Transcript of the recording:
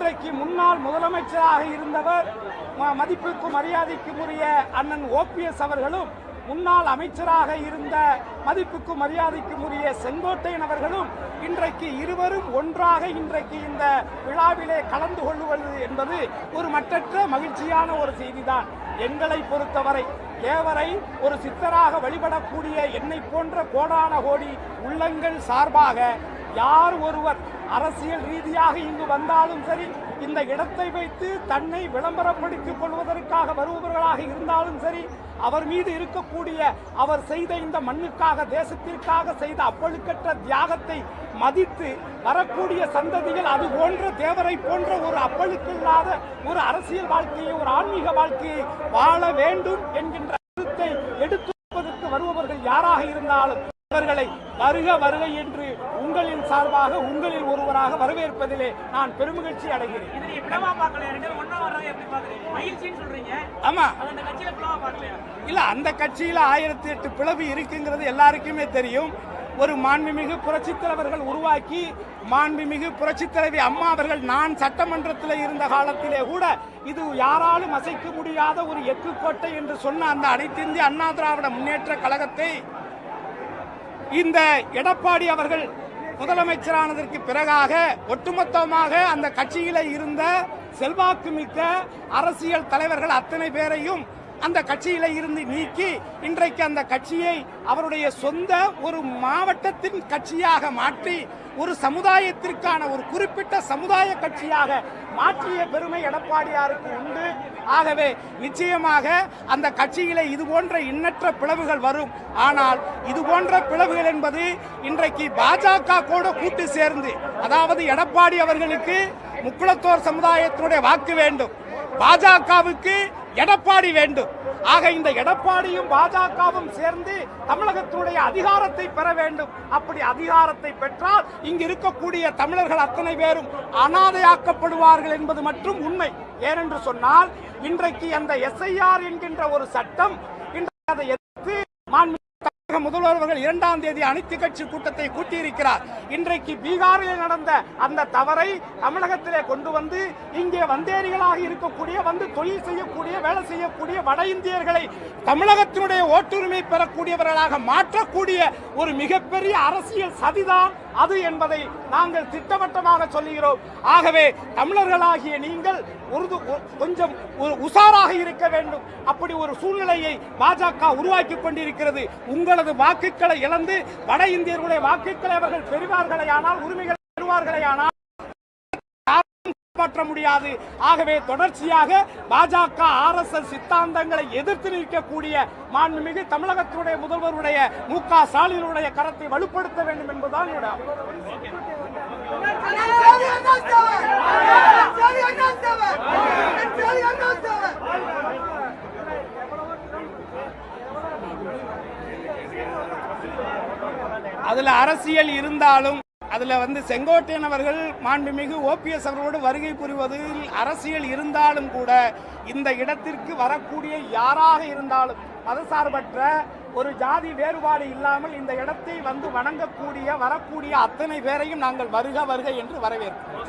இன்றைக்கு முன்னாள் முதலமைச்சராக இருந்தவர் மதிப்புக்கும் மரியாதைக்கும் உரிய அண்ணன் ஓபிஎஸ் அவர்களும் முன்னாள் அமைச்சராக இருந்த மதிப்புக்கும் மரியாதைக்கும் உரிய செங்கோட்டையன் அவர்களும் இன்றைக்கு இருவரும் ஒன்றாக இன்றைக்கு இந்த விழாவிலே கலந்து கொள்வது என்பது ஒரு மற்றற்ற மகிழ்ச்சியான ஒரு செய்திதான். எங்களை பொறுத்தவரை தேவரை ஒரு சித்தராக வழிபடக்கூடிய என்னை போன்ற கோடான கோடி உள்ளங்கள் சார்பாக யார் ஒருவர் அரசியல் ரீதியாக இங்கு வந்தாலும் சரி இந்த இடத்தை வைத்து தன்னை விளம்பரப்படுத்திக் கொள்வதற்காக வருபவர்களாக இருந்தாலும் சரி அவர் மீது இருக்கக்கூடிய அவர் செய்த இந்த மண்ணுக்காக தேசத்திற்காக செய்த அப்பழுக்கற்ற தியாகத்தை மதித்து வரக்கூடிய சந்ததிகள் அது போன்ற தேவரை போன்ற ஒரு அப்பழுக்கில்லாத ஒரு அரசியல் வாழ்க்கையை ஒரு ஆன்மீக வாழ்க்கையை வாழ வேண்டும் என்கின்ற கருத்தை எடுத்து வருபவர்கள் யாராக இருந்தாலும் அவர்களை வருக வருக என்று உங்களின் சார்பாக உங்களில் ஒருவராக வரவேற்பதிலே நான் பெருமகிழ்ச்சி அடைகிறேன். ஆமா. இல்ல அந்த கட்சியில ஆயிரத்தி எட்டு பிளவு இருக்குங்கிறது எல்லாருக்குமே தெரியும். ஒரு மாண்புமிகு புரட்சித் தலைவர்கள் உருவாக்கி மாண்புமிகு புரட்சித் தலைவி அம்மா அவர்கள் நான் சட்டமன்றத்தில் இருந்த காலத்திலே கூட இது யாராலும் அசைக்க முடியாத ஒரு எக்கு கோட்டை என்று சொன்ன அந்த அனைத்திந்திய அண்ணா திராவிட முன்னேற்ற கழகத்தை இந்த எடப்பாடி அவர்கள் முதலமைச்சரானதற்கு பிறகாக ஒட்டுமொத்தமாக அந்த கட்சியில இருந்த செல்வாக்குமிக்க அரசியல் தலைவர்கள் அத்தனை பேரையும் அந்த கட்சியில இருந்து நீக்கி இன்றைக்கு அந்த கட்சியை அவருடைய சொந்த ஒரு மாவட்டத்தின் கட்சியாக மாற்றி ஒரு சமுதாயத்திற்கான ஒரு குறிப்பிட்ட சமுதாய கட்சியாக மாற்றிய பெருமை எடப்பாடியாருக்கு உண்டு. ஆகவே நிச்சயமாக அந்த கட்சியிலே இது போன்ற எண்ணற்ற பிளவுகள் வரும். ஆனால் இது போன்ற பிளவுகள் என்பது இன்றைக்கு பாஜக கூட கூட்டு சேர்ந்து அதாவது எடப்பாடி அவர்களுக்கு முக்குளத்தோர் சமுதாயத்தினுடைய வாக்கு வேண்டும். பாஜகவுக்கு எடப்பாடி வேண்டும். ஆக இந்த எடப்பாடியும் பாஜகவும் சேர்ந்து தமிழகத்தினுடைய அதிகாரத்தை பெற வேண்டும். அப்படி அதிகாரத்தை பெற்றால் இங்கு இருக்கக்கூடிய தமிழர்கள் அத்தனை பேரும் அனாதையாக்கப்படுவார்கள் என்பது மட்டும் உண்மை. ஏனென்று சொன்னால் இன்றைக்கு அந்த எஸ்ஐஆர் என்கின்ற ஒரு சட்டம் இன்றைக்கு அதை எதிர்த்து முதல்வர் அவர்கள் இரண்டாம் தேதி அனைத்து கட்சி கூட்டத்தை கூட்டியிருக்கிறார். இன்றைக்கு பீகாரில் நடந்த அந்த தவறை தமிழகத்திலே கொண்டு வந்து இங்கே வந்தேரிகளாக இருக்கக்கூடிய வந்து தொழில் செய்யக்கூடிய வேலை செய்யக்கூடிய வட இந்தியர்களை தமிழகத்தினுடைய ஓட்டுரிமை பெறக்கூடியவர்களாக மாற்றக்கூடிய ஒரு மிகப்பெரிய அரசியல் சதிதான் அது என்பதை நாங்கள் திட்டவட்டமாக சொல்லுகிறோம். ஆகவே தமிழர்களாகிய நீங்கள் உருது கொஞ்சம் ஒரு உஷாராக இருக்க வேண்டும். அப்படி ஒரு சூழ்நிலையை பாஜக உருவாக்கி கொண்டிருக்கிறது. உங்களது வாக்குகளை இழந்து வட இந்தியர்களுடைய வாக்குகளை அவர்கள் பெறுவார்களே ஆனால் உரிமைகளை பெறுவார்களே ஆனால் காப்பாற்ற முடியாது. ஆகவே தொடர்ச்சியாக பாஜக ஆர்எஸ்எஸ் சித்தாந்தங்களை எதிர்த்து நிற்கக்கூடிய மாண்புமிகு தமிழகத்தினுடைய முதல்வருடைய மு க ஸ்டாலினுடைய கரத்தை வலுப்படுத்த வேண்டும் என்பதுதான் என்னுடைய அதுல அரசியல் இருந்தாலும் அதில் வந்து செங்கோட்டையன் அவர்கள் மாண்புமிகு ஓபிஎஸ் அவர்களோடு வருகை புரிவதில் அரசியல் இருந்தாலும் கூட இந்த இடத்திற்கு வரக்கூடிய யாராக இருந்தாலும் மதசார்பற்ற ஒரு ஜாதி வேறுபாடு இல்லாமல் இந்த இடத்தை வந்து வணங்கக்கூடிய வரக்கூடிய அத்தனை பேரையும் நாங்கள் வருக வருக என்று வரவேற்போம்